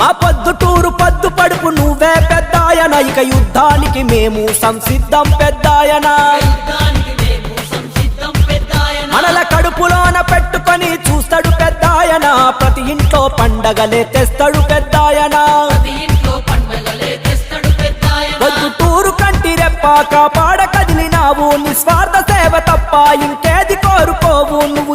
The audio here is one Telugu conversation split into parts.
మా పొద్దుటూరు పద్దు పడుపు నువ్వే పెద్దాయన. ఇక యుద్ధానికి మేము సంసిద్ధం పెద్దాయన. మనల కడుపులోన పెట్టుకొని చూస్తాడు పెద్దాయన. ప్రతి ఇంట్లో పండగలే తెస్తాడు పెద్దాయన. పొద్దుటూరు కంటి రెప్ప కాపాడ కదిలినావు నిస్వార్థ సేవ తప్ప ఇంకేది కోరుకోవు. నువ్వు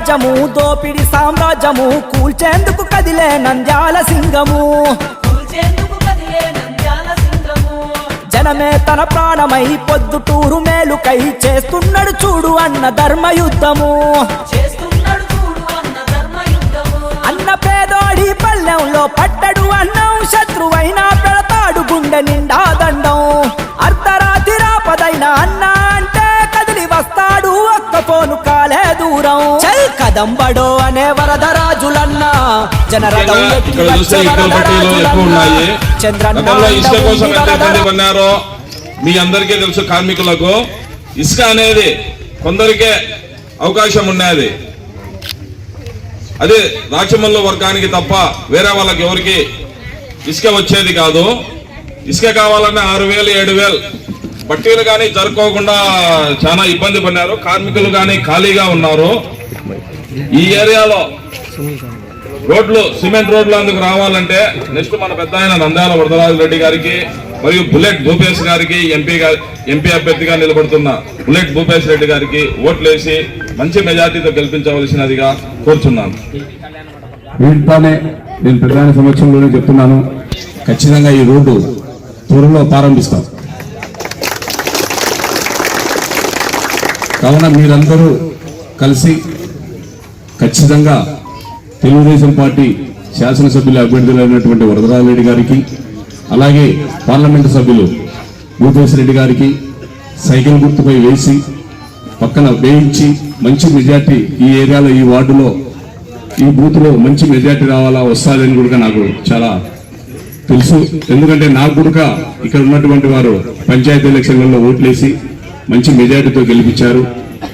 ధీరాజము దోపిడి సామ్రాజ్యము కూల్చేందుకు కదిలే నంద్యాల సింగము. జనమే తన ప్రాణమై పొద్దుటూరు మేలుకై చేస్తున్నాడు చూడు అన్న ధర్మయుద్ధము. చేస్తున్నాడు చూడు అన్న ధర్మ యుద్ధము అన్న పేదోడి పల్లెంలో పట్టడు అన్నం శత్రువైనా పెడతాడు గుండె నిండా దండం. చల్ కదంబడో అనే వరదరాజులన్న జనరథం పడినారో మీ అందరికీ తెలుసు కార్మికులకు ఇసుక అనేది కొందరికే అవకాశం ఉన్నది. అదే రాచమల్లు వర్గానికి తప్ప వేరే వాళ్ళకి ఎవరికి ఇసుక వచ్చేది కాదు. ఇసుక కావాలన్నా ఆరు వేలు ఏడు వేలు. బట్టీలు కానీ జరుపుకోకుండా చాలా ఇబ్బంది పడినారు. కార్మికులు కానీ ఖాళీగా ఉన్నారు. ఈ ఏరియాలో రోడ్లు సిమెంట్ రోడ్లు అందుకు రావాలంటే నెక్స్ట్ మన పెద్ద ఆయన నంద్యాల వరదరాజు రెడ్డి గారికి మరియు బుల్లెట్ భూపేష్ గారికి ఎంపీ ఎంపీ అభ్యర్థిగా నిలబడుతున్న బుల్లెట్ భూపేష్ రెడ్డి గారికి ఓట్లేసి మంచి మెజార్టీతో గెలిపించవలసినదిగా కోరుతున్నాను వీటితోనే నేను ప్రధాన సమక్షంలోనే చెప్తున్నాను. ఖచ్చితంగా ఈ రోడ్డు త్వరలో ప్రారంభిస్తాం. కావున మీరందరూ కలిసి ఖచ్చితంగా తెలుగుదేశం పార్టీ శాసనసభ్యుల అభ్యర్థులైనటువంటి వరదరాజరెడ్డి గారికి అలాగే పార్లమెంటు సభ్యులు భూపేశ్ రెడ్డి గారికి సైకిల్ గుర్తుపై వేసి పక్కన వేయించి మంచి మెజార్టీ ఈ ఏరియాలో ఈ వార్డులో ఈ బూత్లో మంచి మెజార్టీ రావాలా వస్తాదని కూడా నాకు చాలా తెలుసు. ఎందుకంటే నాకు కూడా ఇక్కడ ఉన్నటువంటి వారు పంచాయతీ ఎలక్షన్లలో ఓట్లేసి మంచి మెజార్టీతో గెలిపించారు.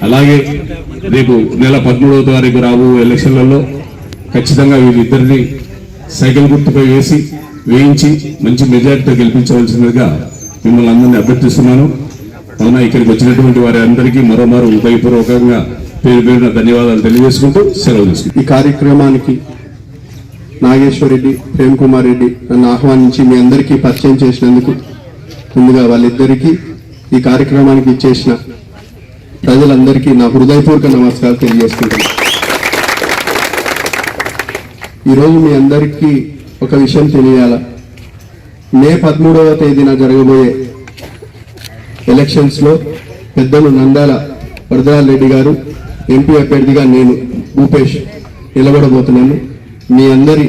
అలాగే రేపు నెల పదమూడవ తారీఖు రాబో ఎలక్షన్లలో ఖచ్చితంగా వీళ్ళిద్దరిని సైకిల్ గుర్తుపై వేసి వేయించి మంచి మెజార్టీతో గెలిపించవలసిందిగా మిమ్మల్ని అందరినీ అభ్యర్థిస్తున్నాను. అవునా ఇక్కడికి వచ్చినటువంటి వారి అందరికీ మరోమారు ఉదయపూర్వకంగా పేరు పేరున ధన్యవాదాలు తెలియజేసుకుంటూ సెలవు తీసుకుంటాం ఈ కార్యక్రమానికి నాగేశ్వరరెడ్డి ప్రేమ్ కుమార్ రెడ్డి నన్ను ఆహ్వానించి మీ అందరికీ పరిచయం చేసినందుకు ముందుగా వాళ్ళిద్దరికీ ఈ కార్యక్రమానికి ఇచ్చేసిన ప్రజలందరికీ నా హృదయపూర్వక నమస్కారాలు తెలియజేసుకుంటున్నాను ఈరోజు మీ అందరికీ ఒక విషయం తెలియాల. మే పదమూడవ తేదీన జరగబోయే ఎలక్షన్స్లో పెద్దలు నందాల వరదరాజ్ రెడ్డి గారు ఎంపీ అభ్యర్థిగా నేను భూపేష్ నిలబడబోతున్నాను. మీ అందరి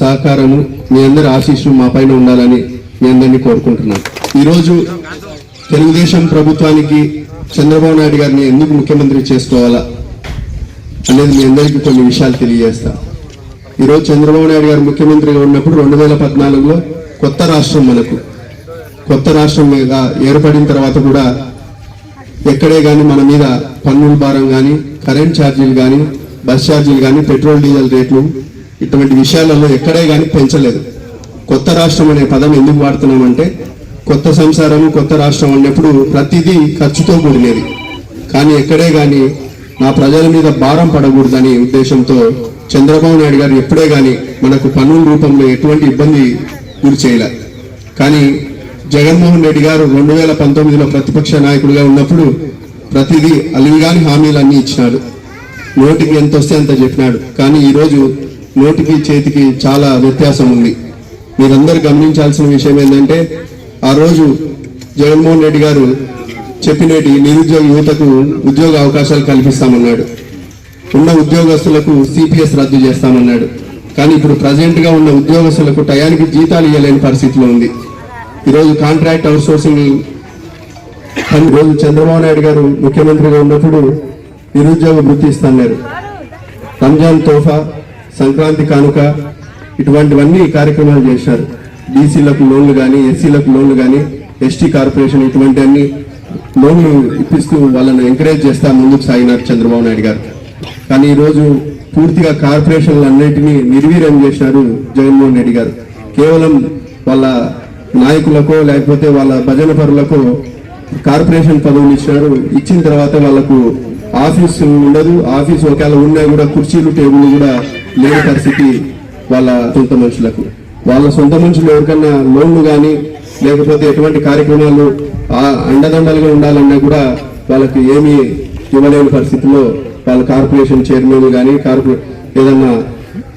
సహకారము మీ అందరి ఆశీస్సులు మా పైన ఉండాలని మీ అందరినీ కోరుకుంటున్నాను. ఈరోజు తెలుగుదేశం ప్రభుత్వానికి చంద్రబాబు నాయుడు గారిని ఎందుకు ముఖ్యమంత్రి చేసుకోవాలా అనేది మీ అందరికీ కొన్ని విషయాలు తెలియజేస్తా. ఈరోజు చంద్రబాబు నాయుడు గారు ముఖ్యమంత్రిగా ఉన్నప్పుడు రెండు వేల పద్నాలుగులో కొత్త రాష్ట్రం మనకు. కొత్త రాష్ట్రం మీద ఏర్పడిన తర్వాత కూడా ఎక్కడే కానీ మన మీద పన్నుల భారం కానీ కరెంట్ ఛార్జీలు కానీ బస్ ఛార్జీలు కానీ పెట్రోల్ డీజిల్ రేట్లు ఇటువంటి విషయాలలో ఎక్కడే కానీ పెంచలేదు. కొత్త రాష్ట్రం అనే పదం ఎందుకు వాడుతున్నామంటే కొత్త సంసారం కొత్త రాష్ట్రం అన్నప్పుడు ప్రతిదీ ఖర్చుతో కూడినది. కానీ ఎక్కడే కానీ నా ప్రజల మీద భారం పడకూడదని ఉద్దేశంతో చంద్రబాబు నాయుడు గారు ఎప్పుడే కానీ మనకు పన్నుల రూపంలో ఎటువంటి ఇబ్బంది గురి చేయలే. కానీ జగన్మోహన్ రెడ్డి గారు రెండు వేల పంతొమ్మిదిలో ప్రతిపక్ష నాయకుడిగా ఉన్నప్పుడు ప్రతిదీ అలివిగాని హామీలన్నీ ఇచ్చినాడు. నోటికి ఎంత వస్తే అంత చెప్పినాడు. కానీ ఈరోజు నోటికి చేతికి చాలా వ్యత్యాసం ఉంది. మీరందరూ గమనించాల్సిన విషయం ఏంటంటే ఆ రోజు జగన్మోహన్ రెడ్డి గారు చెప్పినటి నిరుద్యోగ యువతకు ఉద్యోగ అవకాశాలు కల్పిస్తామన్నాడు. ఉన్న ఉద్యోగస్తులకు సిపిఎస్ రద్దు చేస్తామన్నాడు. కానీ ఇప్పుడు ప్రజెంట్గా ఉన్న ఉద్యోగస్తులకు టయానికి జీతాలు ఇవ్వలేని పరిస్థితిలో ఉంది. ఈరోజు కాంట్రాక్ట్ అవుట్సోర్సింగ్ కానీ రోజు చంద్రబాబు నాయుడు గారు ముఖ్యమంత్రిగా ఉన్నప్పుడు నిరుద్యోగ వృత్తి ఇస్తన్నారు. రంజాన్ తోఫా సంక్రాంతి కానుక ఇటువంటివన్నీ కార్యక్రమాలు చేశారు. బీసీలకు లోన్లు కానీ ఎస్సీలకు లోన్లు కానీ ఎస్టీ కార్పొరేషన్ ఇటువంటి అన్ని లోన్లు ఇప్పిస్తూ వాళ్ళని ఎంకరేజ్ చేస్తా ముందుకు సాగినారు చంద్రబాబు నాయుడు గారు. కానీ ఈరోజు పూర్తిగా కార్పొరేషన్లు అన్నింటినీ నిర్వీర్యం చేసినారు జగన్మోహన్ రెడ్డి గారు. కేవలం వాళ్ళ నాయకులకో లేకపోతే వాళ్ళ భజన పరులకో కార్పొరేషన్ పదవులు ఇచ్చినారు ఇచ్చిన తర్వాత వాళ్ళకు ఆఫీస్ ఉండదు. ఆఫీస్ ఒకవేళ ఉన్నా కూడా కుర్చీలు టేబుల్ కూడా లేని పరిస్థితి వాళ్ళ సొంత మనుషులకు. వాళ్ళ సొంత మనుషులు ఎవరికన్నా లోన్లు కానీ లేకపోతే ఎటువంటి కార్యక్రమాలు ఆ అండదండలుగా ఉండాలన్నా కూడా వాళ్ళకి ఏమీ ఇవ్వలేని పరిస్థితిలో వాళ్ళ కార్పొరేషన్ చైర్మన్ కానీ కార్పొరే ఏదన్నా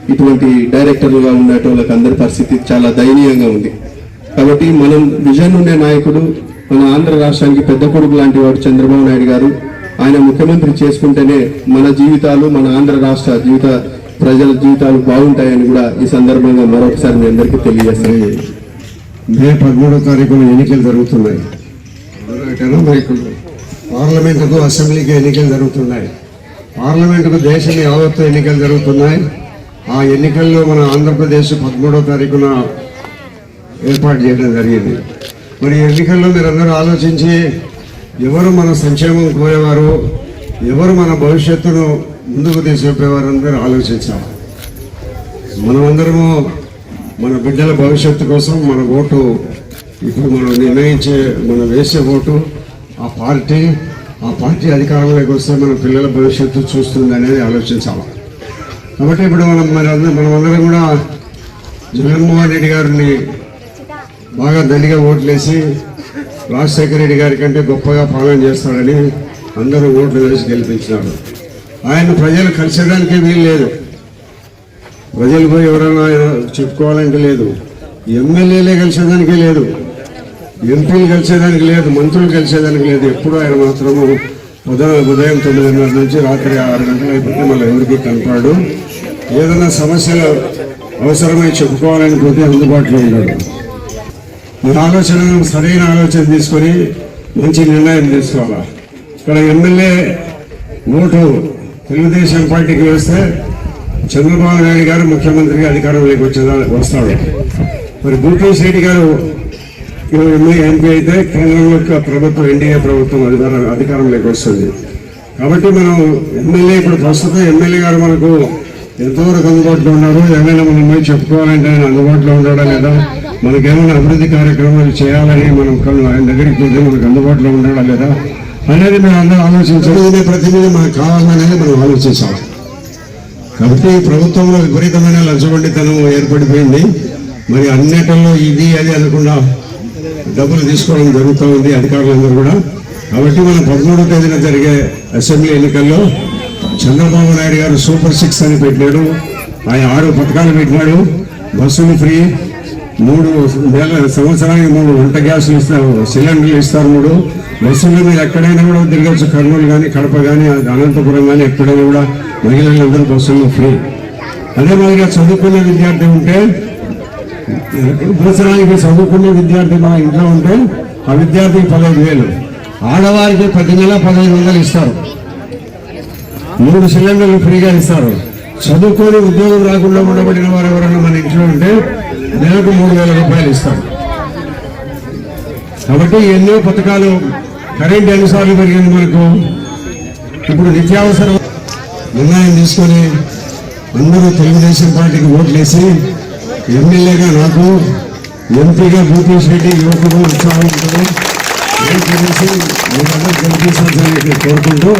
ఇటువంటి డైరెక్టర్లుగా ఉండేటోళ్ళకి అందరి పరిస్థితి చాలా దయనీయంగా ఉంది. కాబట్టి మనం విజన్ ఉండే నాయకుడు మన ఆంధ్ర రాష్ట్రానికి పెద్ద కొడుకు లాంటి వాడు చంద్రబాబు నాయుడు గారు ఆయన ముఖ్యమంత్రి చేసుకుంటేనే మన జీవితాలు మన ఆంధ్ర రాష్ట్ర జీవిత ప్రజల జీవితాలు బాగుంటాయని కూడా ఈ సందర్భంగా మరొకసారి మీ అందరికీ తెలియజేస్తాను. మే పదమూడో తారీఖున ఎన్నికలు జరుగుతున్నాయి. పార్లమెంటుకు అసెంబ్లీకి ఎన్నికలు జరుగుతున్నాయి. పార్లమెంటుకు దేశం యావత్తు ఎన్నికలు జరుగుతున్నాయి. ఆ ఎన్నికల్లో మన ఆంధ్రప్రదేశ్ పదమూడో తారీఖున ఏర్పాటు చేయడం జరిగింది. మరి ఎన్నికల్లో మీరందరూ ఆలోచించి ఎవరు మన సంక్షేమం కోరేవారు ఎవరు మన భవిష్యత్తును ముందుకు తీసుకుపోయేవారు అందరూ ఆలోచించాలి. మనమందరము మన బిడ్డల భవిష్యత్తు కోసం మన ఓటు ఇప్పుడు మనం నిర్ణయించే మనం వేసే ఓటు ఆ పార్టీ ఆ పార్టీ అధికారంలోకి వస్తే మన పిల్లల భవిష్యత్తు చూస్తుంది అనేది ఆలోచించాలి. కాబట్టి ఇప్పుడు మనం మన మనమందరం కూడా జగన్మోహన్ రెడ్డి గారిని బాగా దండిగా ఓట్లేసి రాజశేఖర రెడ్డి గారి కంటే గొప్పగా పాలన చేస్తాడని అందరూ ఓట్లు వేసి గెలిపించినారు. ఆయన ప్రజలు కలిసేదానికే వీలు లేదు ప్రజలు పోయి ఎవరైనా చెప్పుకోవాలంటే లేదు. ఎమ్మెల్యేలే కలిసేదానికే లేదు. ఎంపీలు కలిసేదానికి లేదు. మంత్రులు కలిసేదానికి లేదు. ఎప్పుడు ఆయన మాత్రము ఉదయం ఉదయం తొమ్మిదిన్నర నుంచి రాత్రి ఆరు గంటల అయిపోతే మళ్ళీ ఎవరికి కనపడు ఏదైనా సమస్యలు అవసరమై చెప్పుకోవాలని పోతే అందుబాటులో ఉన్నాడు మీ ఆలోచన సరైన ఆలోచన తీసుకొని మంచి నిర్ణయం తీసుకోవాలా? ఇక్కడ ఎమ్మెల్యే ఓటు తెలుగుదేశం పార్టీకి వేస్తే చంద్రబాబు నాయుడు గారు ముఖ్యమంత్రిగా అధికారంలోకి వచ్చేదా వస్తాడు. మరి భూపేష్ రెడ్డి గారు ఎమ్మె ఎంపీ అయితే కేంద్రంలో యొక్క ప్రభుత్వం ఎన్డీఏ ప్రభుత్వం అధికారం అధికారంలోకి వస్తుంది. కాబట్టి మనం ఎమ్మెల్యే ఇప్పుడు ప్రస్తుతం ఎమ్మెల్యే గారు మనకు ఎంతవరకు అందుబాటులో ఉన్నారు ఏమైనా మనం పోయి చెప్పుకోవాలంటే ఆయన అందుబాటులో ఉండడం లేదా మనకేమైనా అభివృద్ధి కార్యక్రమాలు చేయాలని మనం కళ్ళు ఆయన దగ్గరికి పోతే మనకు అందుబాటులో ఉండడం లేదా అనేది మేము అందరూ ఆలోచించాలి ఈయన ప్రతినిధి మనకు కావాలనేది మనం ఆలోచించాలి కాబట్టి ప్రభుత్వంలో విపరీతమైన లంచగొండితనం ఏర్పడిపోయింది. మరి అన్నిటిలో ఇది అది అనకుండా డబ్బులు తీసుకోవడం జరుగుతూ ఉంది అధికారులందరూ కూడా. కాబట్టి మన పదమూడో తేదీన జరిగే అసెంబ్లీ ఎన్నికల్లో చంద్రబాబు నాయుడు గారు సూపర్ సిక్స్ అని పెట్టినాడు ఆయన ఆరు పథకాలు పెట్టినాడు. బస్సులు ఫ్రీ మూడు సంవత్సరానికి మూడు వంట గ్యాసులు ఇస్తారు సిలిండర్లు ఇస్తారు మూడు. బస్సుల మీరు ఎక్కడైనా కూడా తిరగచ్చు. కర్నూలు కానీ కడప కానీ అనంతపురం కానీ ఎక్కడైనా కూడా మహిళలందరూ బస్సుల్లో ఫ్రీ. అదే మాదిరిగా చదువుకునే విద్యార్థి ఉంటే సంవత్సరానికి చదువుకున్న విద్యార్థి మా ఇంట్లో ఉంటే ఆ విద్యార్థికి పదహైదు వేలు. ఆడవారికి ప్రతి నెల పదహైదు వందలు ఇస్తారు. మూడు సిలిండర్లు ఫ్రీగా ఇస్తారు. చదువుకొని ఉద్యోగం రాకుండా ఉండబడిన వారు ఎవరైనా మన ఇంట్లో ఉంటే నెలకు మూడు వేల రూపాయలు ఇస్తారు కాబట్టి ఎన్నో పథకాలు కరెంట్ ఎన్నిసార్లు పెరిగింది మనకు. ఇప్పుడు నిత్యావసర నిర్ణయం తీసుకొని అందరూ తెలుగుదేశం పార్టీకి ఓట్లేసి ఎమ్మెల్యేగా నాకు ఎంపీగా భూపేష్ రెడ్డి యువకుడు ఉత్సాహం ఉంటుంది. మీరందరూ గెలిపించాలని కోరుకుంటూ